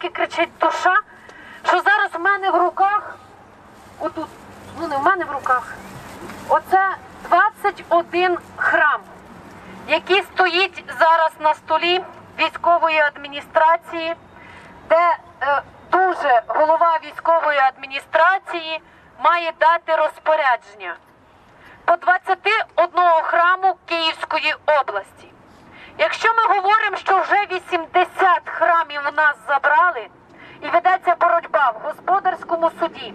настільки кричить душа, що? Зараз в мене в руках, отут, ну не в мене в руках, оце 21 храм, який стоїть зараз на столі військової адміністрації, де е, дуже голова військової адміністрації має дати розпорядження по 21 храму Київської області. Якщо ми говоримо, що вже 80 храмів в нас забрали і ведеться боротьба в господарському суді,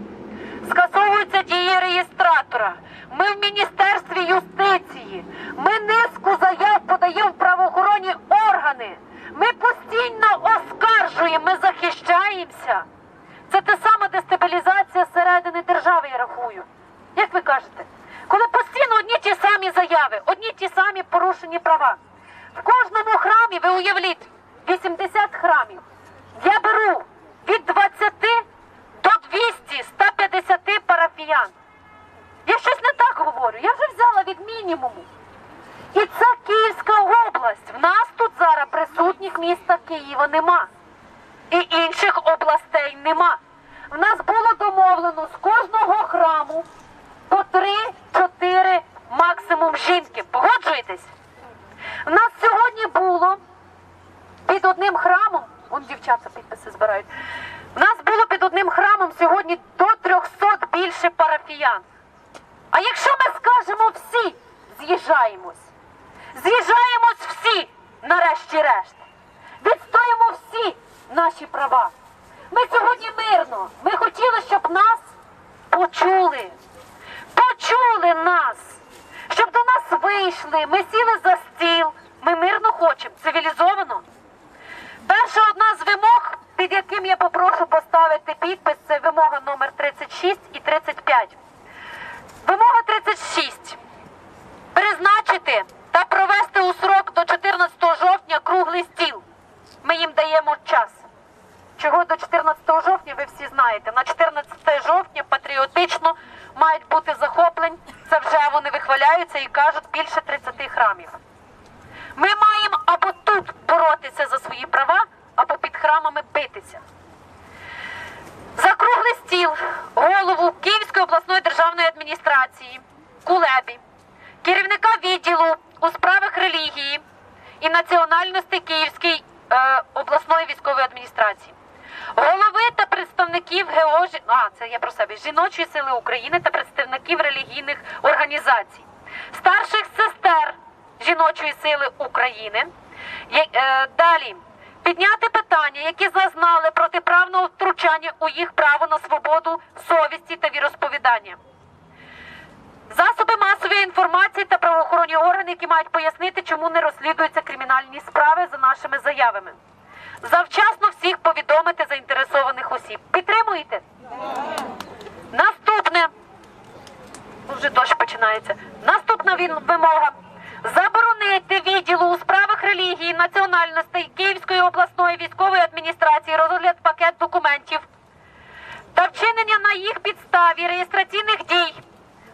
скасовуються дії реєстратора, ми в Міністерстві юстиції, ми низку заяв подаємо в правоохоронні органи, ми постійно оскаржуємо, ми захищаємося. Це те саме дестабілізація середини держави, я рахую. Як ви кажете? Коли постійно одні ті самі заяви, одні ті самі порушені права. В кожному храмі, ви уявіть, 80 храмів. Я беру від 20 до 200, 150 парафіян. Я щось не так говорю, я вже взяла від мінімуму. І це Київська область. В нас тут зараз присутніх міста Києва нема. І інших областей нема. В нас було домовлено з кожного храму по 3-4 максимум жінки. Погоджуєтесь? У нас сьогодні було під одним храмом, вон дівчата підписи збирають. У нас було під одним храмом сьогодні до 300 більше парафіян. А якщо ми скажемо всі, з'їжджаємось. З'їжджаємось всі, нарешті-решт. Відстоїмо всі наші права. Ми сьогодні мирно. Ми хотіли, щоб нас почули. Почули нас. Щоб до нас вийшли. Ми сіли за стіл. Ми мирно хочемо, цивілізовано. Перша одна з вимог, під яким я попрошу поставити підпис, це вимога номер 36 і 35. Вимога 36 призначити та провести у срок до 14 жовтня круглий стіл. Ми їм даємо час. Чого до 14 жовтня ви всі знаєте. На 14 жовтня патріотично мають бути захоплень. Це вже вони вихваляються і кажуть більше 30 храмів. Ми маємо або тут боротися за свої права, храмами битися. За круглий стіл голову Київської обласної державної адміністрації Кулебі, керівника відділу у справах релігії і національності Київської е, обласної військової адміністрації, голови та представників ГО «Жі- а, це я про себе жіночої сили України та представників релігійних організацій, старших сестер жіночої сили України. Е, далі підняти питання, які зазнали протиправного втручання у їх право на свободу совісті та віросповідання. Засоби масової інформації та правоохоронні органи, які мають пояснити, чому не розслідуються кримінальні справи за нашими заявами. Завчасно всіх повідомити заінтересованих осіб. Підтримуєте? Наступне. Вже дощ починається. Наступна вимога. Заборонити відділу у справах релігії, національностей адміністрації розгляд пакет документів та вчинення на їх підставі реєстраційних дій,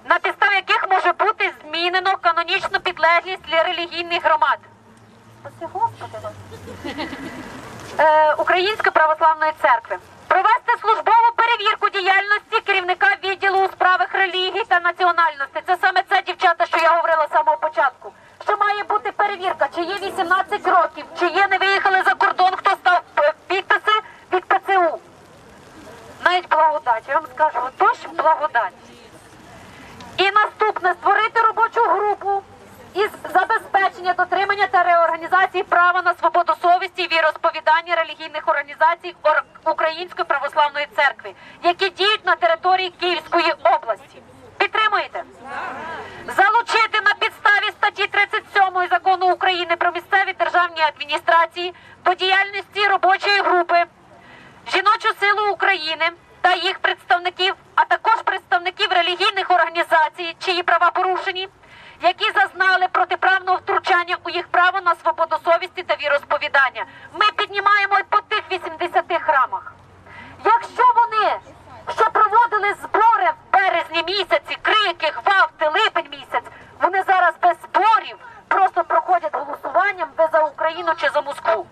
на підставі яких може бути змінено канонічну підлеглість для релігійних громад. Е, Української православної церкви. Провести службову перевірку діяльності керівника відділу у справах релігії та національності. Це саме це дівчата, що я говорила з самого початку. Що має бути перевірка, чи є 18 років, чи є не виїхали за кордон, хто став е, підписи від ПЦУ. Навіть благодать. Я вам скажу, дощ благодать. І наступне створити робочу групу із забезпечення дотримання та реорганізації права на свободу совісті і віросповідання релігійних організацій Української православної церкви, які діють на території Київської області. Підтримуєте? Залучити на підставі статті 37 закону України про місцеві державні адміністрації до діяльності робочої групи жіночу силу України та їх представників, а також представників релігійних організацій, чиї права порушені, які зазнали протиправного втручання у їх право на свободу совісті та віросповідання. Ми піднімаємо по тих 80 храмах. Якщо вони, що проводили збори в березні місяці, крики, гвалти, липень місяць, вони зараз без зборів просто проходять голосуванням ви за Україну чи за Москву.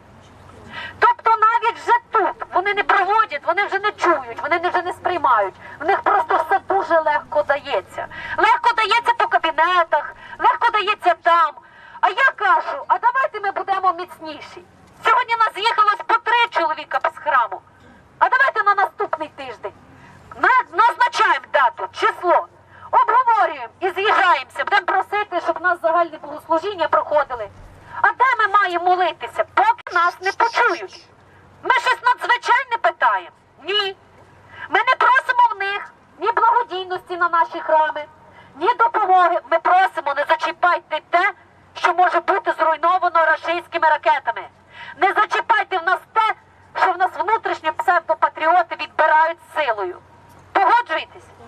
Навіть вже тут вони не сприймають, вони вже не сприймають. В них просто все дуже легко дається. Легко дається по кабінетах, легко дається там. А я кажу, а давайте ми будемо міцніші. Сьогодні нас з'їхалось по три чоловіка з храму. А давайте на наступний тиждень. На- Назначаємо дату, число, обговорюємо і з'їжджаємося. Будемо просити, щоб у нас загальне богослужіння проходили. А де ми маємо молитися, поки нас не почують? на наші храми, ні допомоги. Ми просимо, не зачіпайте те, що може бути зруйновано рашистськими ракетами. Не зачіпайте в нас те, що в нас внутрішні псевдопатріоти відбирають силою. Погоджуйтесь.